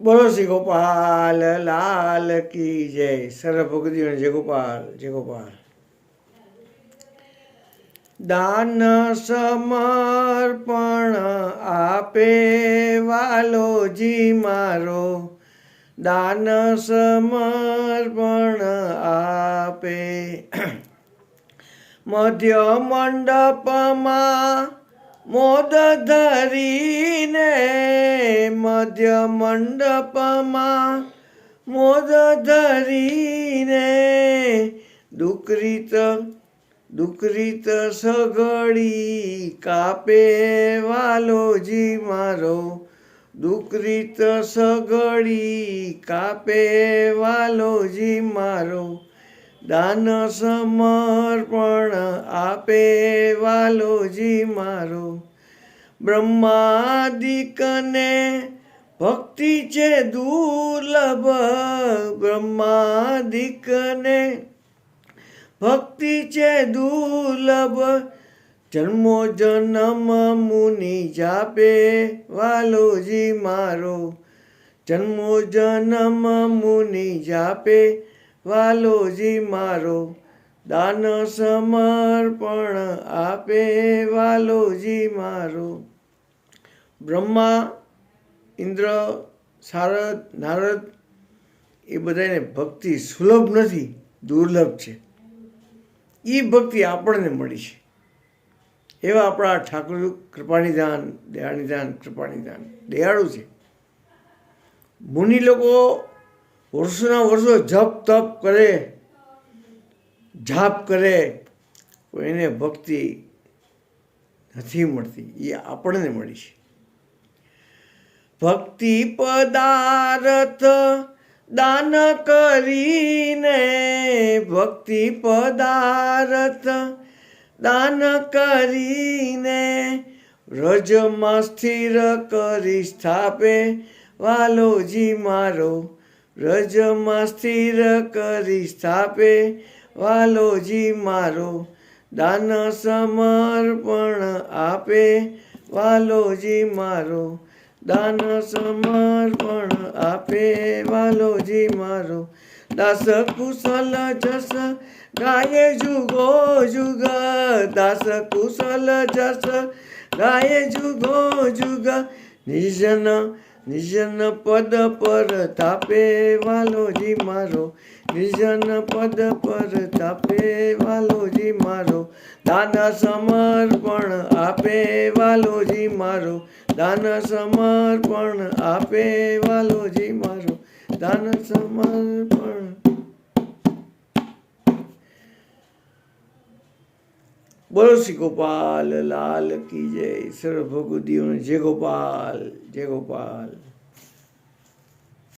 બોલો શ્રી ગોપાલ, લાલ કી જય. સર્વ ભગતીઓ જય ગોપાલ જય ગોપાલ. દાન સમર્પણ આપે વાલોજી મારો. દાન સમર્પણ આપે. મધ્ય મંડપમાં મોદ ધરીને મધ્ય મંડપમાં મોદ ધરીને દુકરીત દુકરીત સગડી કાપે વાલોજી મારો. દુકરીત સગડી કાપે વાલોજી મારો. દાન સમર્પણ આપે વાલોજી મારો. બ્રહ્માદિકને ભક્તિ છે દુર્લભ. બ્રહ્માદિકને ભક્તિ છે દુર્લભ. જન્મો જન્મ મુનિ જાપે વાલોજી મારો. જન્મો જન્મ મુનિ જાપે વાલોજી મારો. દાન સમર્પણ આપે વાલોજી મારો. બ્રહ્મા, ઇન્દ્ર શારદ નારદ, એ બધાને ભક્તિ સુલભ નથી, દુર્લભ છે. એ ભક્તિ આપણને મળી છે. એવા આપણા ઠાકોર કૃપાનિધાન, દયાનિધાન, કૃપાનિધાન, દયાળુ છે. મુનિ લોકો વર્ષોના વર્ષો જપ તપ કરે. જાપ કરે તો એને ભક્તિ નથી મળતી. એ આપણને મળી છે. ભક્તિ પદાર્થ દાન કરીને, ભક્તિ પદાર્થ દાન કરીને રજમાં સ્થિર કરી સ્થાપે, વાલોજી મારો રજમાં સ્થિર કરી સ્થાપે વાલોજી મારો, દાન સમર્પણ આપે. વાલોજી મારો, દાન સમર્પણ આપે. વાલોજી મારો, દાસ કુશલ જસ ગાય જુગો જુગ. દાસ કુશલ જસ ગાય જુગો જુગ. નિજન નિજન પદ પર તાપે વાલોજી મારો. નિજન પદ પર તાપે વાલોજી મારો. દાદા સમર્પણ આપે વાલોજી મારો. દાન સમર્પણ આપે વાલોજી મારો. દાન સમર્પણ બોલો શ્રી ગોપાલ લાલ કી જય સર્વ ભગવદીઓને જય ગોપાલ જય ગોપાલ.